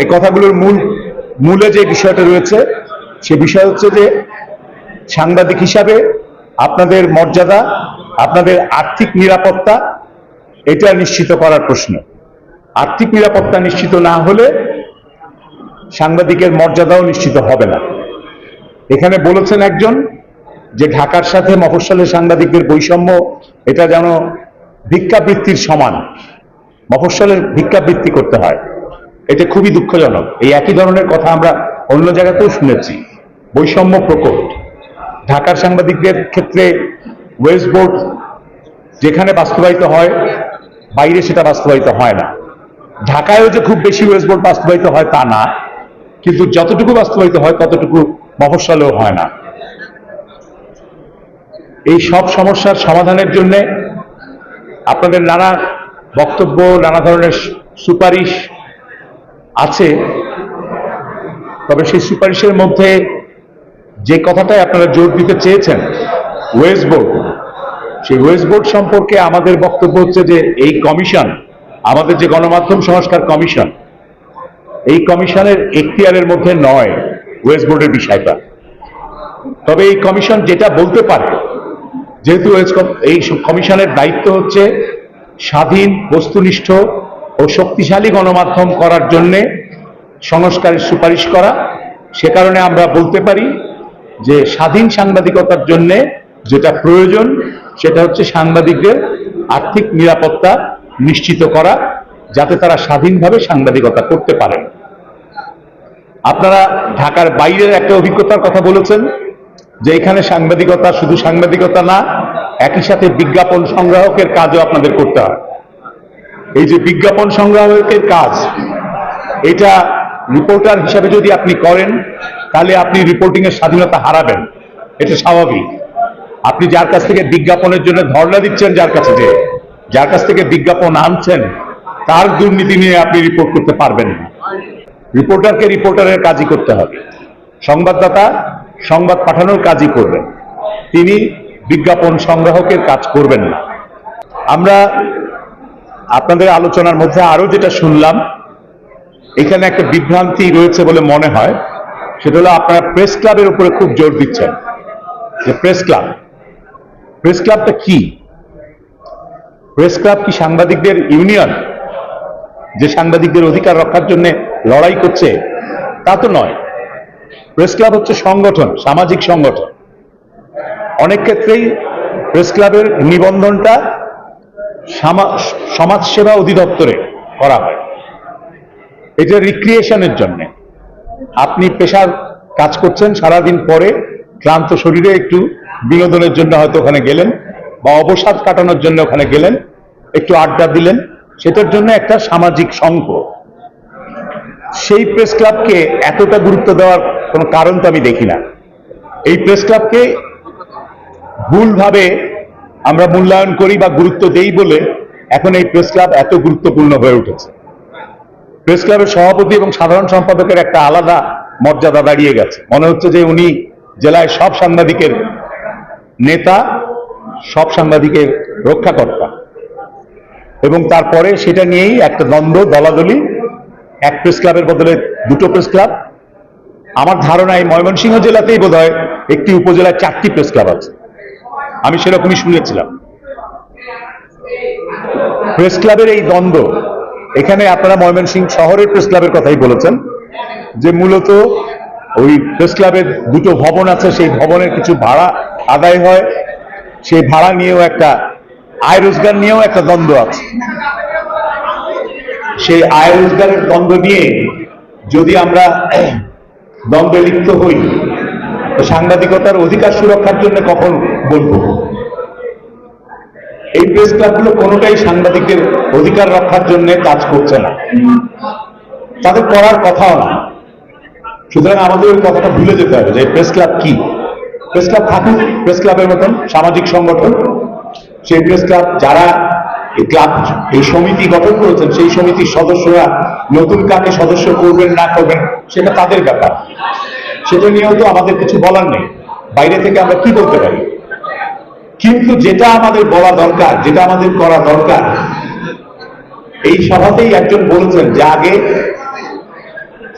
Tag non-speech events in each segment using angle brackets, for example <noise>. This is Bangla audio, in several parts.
এই কথাগুলোর মূল, মূলে যে বিষয়টা রয়েছে, সে বিষয় হচ্ছে যে সাংবাদিক হিসাবে আপনাদের মর্যাদা, আপনাদের আর্থিক নিরাপত্তা, এটা নিশ্চিত করার প্রশ্ন। আর্থিক নিরাপত্তা নিশ্চিত না হলে সাংবাদিকের মর্যাদাও নিশ্চিত হবে না। এখানে বলেছেন একজন যে ঢাকার সাথে মফস্বলের সাংবাদিকদের বৈষম্য, এটা যেন ভিক্ষাবৃত্তির সমান। মফস্বলের ভিক্ষাবৃত্তি করতে হয়। এটা খুবই দুঃখজনক। এই একই ধরনের কথা আমরা অন্য জায়গাতেও শুনেছি। বৈষম্য প্রকট ঢাকার সাংবাদিকদের ক্ষেত্রে ওয়েস্ট বোর্ড যেখানে বাস্তবায়িত হয়, বাইরে সেটা বাস্তবায়িত হয় না। ঢাকায়ও যে খুব বেশি ওয়েস্ট বোর্ড বাস্তবায়িত হয় তা না। কিন্তু যতটুকু বাস্তবায়িত হয়, ততটুকু মফস্বলেও হয় না। এই সব সমস্যার সমাধানের জন্যে আপনাদের নানা বক্তব্য, নানা ধরনের সুপারিশ আছে, তবে সেই সুপারিশের মধ্যে যে কথাটাই আপনারা জোর দিতে চেয়েছেন ওয়েস্ট বোর্ড সেই ওয়েস্ট বোর্ড সম্পর্কে আমাদের বক্তব্য হচ্ছে যে এই কমিশন, আমাদের যে গণমাধ্যম সংস্কার কমিশন, এই কমিশনের এখতিয়ারের মধ্যে নয় ওয়েস্ট বোর্ডের বিষয়টা। তবে এই কমিশন যেটা বলতে পারে, যেহেতু এই কমিশনের দায়িত্ব হচ্ছে স্বাধীন, বস্তুনিষ্ঠ ও শক্তিশালী গণমাধ্যম করার জন্যে সংস্কারের সুপারিশ করা। সে কারণে আমরা বলতে পারি যে স্বাধীন সাংবাদিকতার জন্যে যেটা প্রয়োজন, সেটা হচ্ছে সাংবাদিকদের আর্থিক নিরাপত্তা নিশ্চিত করা, যাতে তারা স্বাধীনভাবে সাংবাদিকতা করতে পারেন আপনারা ঢাকার বাইরের একটা অভিজ্ঞতার কথা বলেছেন যে এখানে সাংবাদিকতা শুধু সাংবাদিকতা না, একই সাথে বিজ্ঞাপন সংগ্রাহকের কাজও আপনাদের করতে হয়। এই যে বিজ্ঞাপন সংগ্রাহকের কাজ, এটা রিপোর্টার হিসাবে যদি আপনি করেন, তাহলে আপনি রিপোর্টিং এর স্বাধীনতা হারাবেন। এটা স্বাভাবিক। আপনি যার কাছ থেকে বিজ্ঞাপনের জন্য ধর্ণা দিচ্ছেন, যার কাছে যে, যার কাছ থেকে বিজ্ঞাপন আনছেন, তার দুর্নীতি নিয়ে আপনি রিপোর্ট করতে পারবেন না। রিপোর্টারকে রিপোর্টারের কাজই করতে হবে। সংবাদদাতা সংবাদ পাঠানোর কাজই করবেন। তিনি বিজ্ঞাপন সংগ্রাহকের কাজ করবেন না। আমরা আপনাদের আলোচনার মধ্যে আরও যেটা শুনলাম, এখানে একটা বিভ্রান্তি রয়েছে বলে মনে হয়। সেটা হলো আপনারা প্রেস ক্লাবের উপরে খুব জোর দিচ্ছেন। যে প্রেস ক্লাব, প্রেস ক্লাবটা কি? প্রেস ক্লাব কি সাংবাদিকদের ইউনিয়ন? যে সাংবাদিকদের অধিকার রক্ষার জন্য লড়াই করছে, তা তো নয়। প্রেস ক্লাব হচ্ছে সংগঠন, সামাজিক সংগঠন। অনেক ক্ষেত্রেই প্রেস ক্লাবের নিবন্ধনটা সমাজসেবা অধিদপ্তরে করা হয়। এটা রিক্রিয়েশনের জন্য। আপনি পেশার কাজ করছেন, সারাদিন পরে ক্লান্ত শরীরে একটু বিনোদনের জন্য হয়তো ওখানে গেলেন বা অবসাদ কাটানোর জন্য ওখানে গেলেন, একটু আড্ডা দিলেন, সেটার জন্য একটা সামাজিক সংঘ। সেই প্রেস ক্লাবকে এতটা গুরুত্ব দেওয়ার কোনো কারণ তো আমি দেখি না। এই প্রেস ক্লাবকে ভুলভাবে আমরা মূল্যায়ন করি বা গুরুত্ব দেই বলে এখন এই প্রেস ক্লাব এত গুরুত্বপূর্ণ হয়ে উঠেছে। প্রেস ক্লাবের সভাপতি এবং সাধারণ সম্পাদকের একটা আলাদা মর্যাদা দাঁড়িয়ে গেছে। মনে হচ্ছে যে উনি জেলায় সব সাংবাদিকের নেতা, সব সাংবাদিকের রক্ষাকর্তা। এবং তারপরে সেটা নিয়েই একটা দ্বন্দ্ব, দলাদলি, এক প্রেস ক্লাবের বদলে দুটো প্রেস ক্লাব। আমার ধারণা এই ময়মনসিংহ জেলাতেই বোধ একটি উপজেলায় চারটি প্রেস ক্লাব আছে। আমি সেরকমই শুনেছিলাম। প্রেস ক্লাবের এই দ্বন্দ্ব, এখানে আপনারা ময়মনসিংহ শহরের প্রেস ক্লাবের কথাই বলেছেন, যে মূলত ওই প্রেস ক্লাবের দুটো ভবন আছে, সেই ভবনের কিছু ভাড়া আদায় হয়, সেই ভাড়া নিয়েও একটা আয় রোজগার নিয়েও একটা দ্বন্দ্ব আছে। সেই আয় রোজগারের দ্বন্দ্ব নিয়ে যদি আমরা <clears throat> দ্বন্দ্বে লিপ্ত হই সাংবাদিকতার অধিকার সুরক্ষার জন্য কখন বলব? এই প্রেস ক্লাবগুলো কোনোটাই সাংবাদিকদের অধিকার রক্ষার জন্য কাজ করছে না। তাদের করার কথাও না। সুতরাং আমাদের ওই কথাটা ভুলে যেতে হবে যে প্রেস ক্লাব কি? প্রেস ক্লাব থাকুক প্রেস ক্লাবের মতন সামাজিক সংগঠন। সেই প্রেস ক্লাব যারা এই ক্লাব এই সমিতি গঠন করেছেন, সেই সমিতির সদস্যরা নতুন কাকে সদস্য করবেন, না করবেন, সেটা তাদের ব্যাপার। সেটা নিয়েও তো আমাদের কিছু বলার নেই। বাইরে থেকে আমরা কি বলতে পারি? কিন্তু যেটা আমাদের বলা দরকার, যেটা আমাদের করা দরকার, এই সভাতেই একজন বলেছেন যে আগে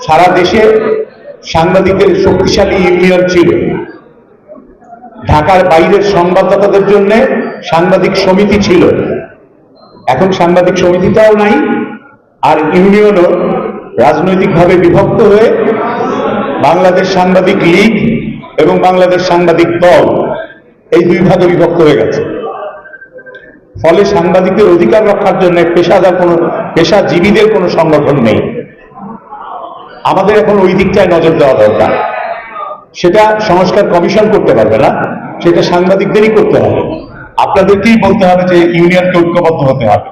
সারা দেশে সাংবাদিকদের শক্তিশালী ইউনিয়ন ছিল। ঢাকার বাইরের সংবাদদাতাদের জন্য সাংবাদিক সমিতি ছিল। এখন সাংবাদিক সমিতিটাও নাই, আর ইউনিয়নও রাজনৈতিকভাবে বিভক্ত হয়ে বাংলাদেশ সাংবাদিক লীগ এবং বাংলাদেশ সাংবাদিক দল, এই দুই ভাগে বিভক্ত হয়ে গেছে। ফলে সাংবাদিকদের অধিকার রক্ষার জন্য পেশাদার কোনো, পেশাজীবীদের কোনো সংগঠন নেই। আমাদের এখন ওই দিকটায় নজর দেওয়া দরকার। সেটা সংস্কার কমিশন করতে পারবে না, সেটা সাংবাদিকদেরই করতে হবে। আপনাদেরকেই বলতে হবে যে ইউনিয়নকে ঐক্যবদ্ধ হতে হবে।